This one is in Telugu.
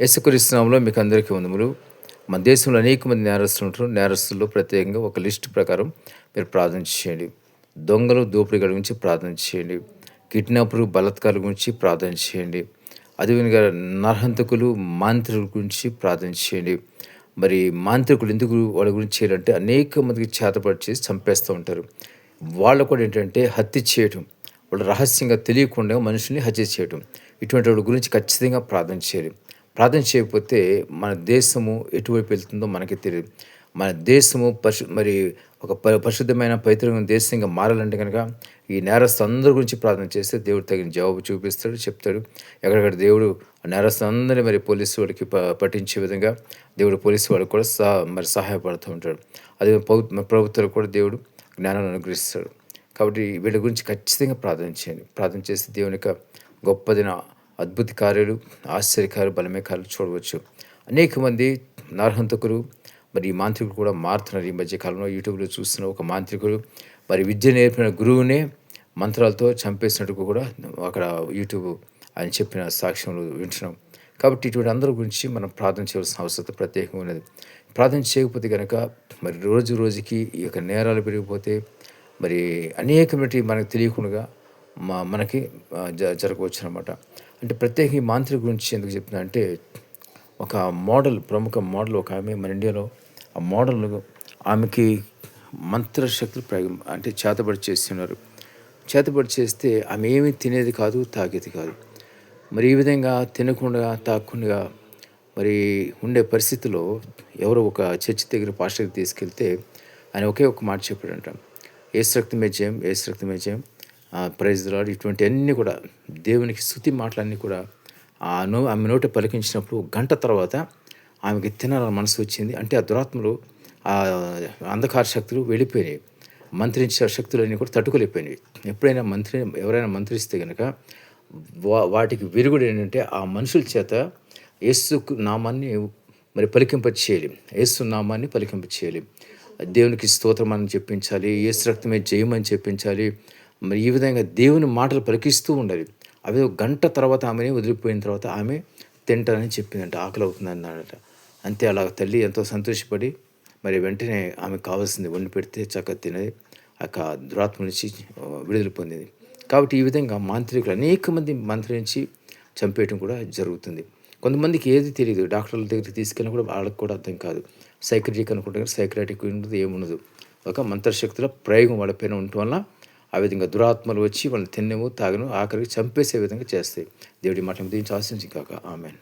యేసుక్రీస్తునామంలో మీకు అందరికీ వందములు. మన దేశంలో అనేక మంది నేరస్తులు ఉంటారు. నేరస్తుల్లో ప్రత్యేకంగా ఒక లిస్ట్ ప్రకారం మీరు ప్రార్థన చేయండి. దొంగలు దోపిడీల గురించి ప్రార్థన చేయండి. కిడ్నాపులు బలత్కాల గురించి ప్రార్థన చేయండి. అదేవిధంగా నరహంతకులు మాంత్రికుల గురించి ప్రార్థన చేయండి. మరి మాంత్రికులు ఎందుకు వాళ్ళ గురించి చేయాలంటే అనేక మందికి చేతపడి చేసి చంపేస్తూ ఉంటారు. వాళ్ళు కూడా ఏంటంటే హత్య చేయటం వాళ్ళు రహస్యంగా తెలియకుండా మనుషుల్ని హత్య చేయటం ఇటువంటి వాళ్ళ గురించి ఖచ్చితంగా ప్రార్థన చేయాలి ప్రార్థన చేయకపోతే మన దేశము ఎటువైపు వెళ్తుందో మనకి తెలియదు మన దేశము పరిశు మరి ఒక ప పరిశుద్ధమైన పవిత్రమైన దేశంగా మారాలంటే కనుక ఈ నేరస్తు అందరి గురించి ప్రార్థన చేస్తే దేవుడు తగిన జవాబు చూపిస్తాడు చెప్తాడు. ఎక్కడెక్కడ దేవుడు నేరస్తులందరినీ మరి పోలీసు వాడికి ప పట్టించే విధంగా దేవుడు పోలీసు వాడికి కూడా సహ మరి సహాయపడుతూ ఉంటాడు. అదే ప్రభుత్వాలు కూడా దేవుడు జ్ఞానాన్ని అనుగ్రహిస్తాడు. కాబట్టి వీళ్ళ గురించి ఖచ్చితంగా ప్రార్థన చేయండి. ప్రార్థన చేస్తే దేవుని యొక్క గొప్పదిన అద్భుత కార్యాలు ఆశ్చర్యకారు బలమే చూడవచ్చు. అనేక మంది నరహంతకులు మరి ఈ మాంత్రికులు కూడా మారుతున్నారు ఈ మధ్య కాలంలో. యూట్యూబ్లో చూస్తున్న ఒక మాంత్రికుడు మరి విద్య నేర్పిన గురువునే మంత్రాలతో చంపేసినట్టు కూడా అక్కడ యూట్యూబ్ ఆయన చెప్పిన సాక్ష్యంలో వింటున్నాం. కాబట్టి ఇటువంటి అందరి గురించి మనం ప్రార్థన చేయవలసిన అవసరం ప్రత్యేకంగా ఉన్నది. ప్రార్థన చేయకపోతే కనుక మరి రోజు రోజుకి ఈ యొక్క నేరాలు పెరిగిపోతే మరి అనేకమైన మనకు తెలియకుండా మా మనకి జ జరగవచ్చు అనమాట అంటే ప్రత్యేక ఈ మాంత్రిక గురించి ఎందుకు చెప్తున్నా అంటే ఒక మోడల్ ప్రముఖ మోడల్ ఒక ఆమె మన ఇండియాలో ఆ మోడల్ ఆమెకి మంత్రశక్తులు ప్రయోగం అంటే చేతబడి చేస్తున్నారు. చేతబడి చేస్తే ఆమె ఏమీ తినేది కాదు తాగేది కాదు. మరి ఈ విధంగా తినకుండా తాగకుండా మరి ఉండే పరిస్థితిలో ఎవరో ఒక చర్చి దగ్గర పాస్టర్కి తీసుకెళ్తే ఆయన ఒకే ఒక మాట చెప్పాడంట. ఏ రక్తమే జయం ఏ రక్తమే జయం. ప్రైజ్ లాడ్ ఇటువంటి అన్నీ కూడా దేవునికి స్థుతి మాటలన్నీ కూడా ఆ నో ఆమె నోట పలికించినప్పుడు గంట తర్వాత ఆమెకి తినాలని మనసు వచ్చింది. అంటే ఆ దురాత్మలు ఆ అంధకార శక్తులు వెళ్ళిపోయినాయి. మంత్రించే శక్తులన్నీ కూడా తట్టుకోలేకపోయినాయి. ఎప్పుడైనా మంత్రి ఎవరైనా మంత్రిస్తే కనుక వా వాటికి విరుగుడు ఏంటంటే ఆ మనుషుల చేత యేసు నామాన్ని మరి పలికింప చేయాలి. యేసు నామాన్ని పలికింప చేయాలి. దేవునికి స్తోత్రం అని చెప్పించాలి. ఏసు రక్తమే జయమని చెప్పించాలి. మరి ఈ విధంగా దేవుని మాటలు పలికిస్తూ ఉండాలి. అవి గంట తర్వాత ఆమెని వదిలిపోయిన తర్వాత ఆమె తింటానని చెప్పిందంట ఆకలి అవుతుంది అన్నాడట అంతే అలా తల్లి ఎంతో సంతోషపడి మరి వెంటనే ఆమెకు కావాల్సింది వండి పెడితే చక్కగా తినది ఆ దురాత్మ నుంచి విడుదల పొందింది. కాబట్టి ఈ విధంగా మాంత్రికులు అనేక మంది మంత్రించి చంపేయటం కూడా జరుగుతుంది. కొంతమందికి ఏది తెలియదు డాక్టర్ల దగ్గరికి తీసుకెళ్ళినా కూడా వాళ్ళకి కూడా అర్థం కాదు. సైక్రటిక్ అనుకుంటారు సైక్రటిక్ ఉండదు ఏముండదు. ఒక మంత్రశక్తుల ప్రయోగం వాళ్ళ పైన ఉండటం వల్ల ఆ విధంగా దురాత్మలు వచ్చి వాళ్ళని తిన్నము తాగను ఆఖరికి చంపేసే విధంగా చేస్తాయి. దేవుడి మాట దీనికి ఆశించి కాక ఆమెను.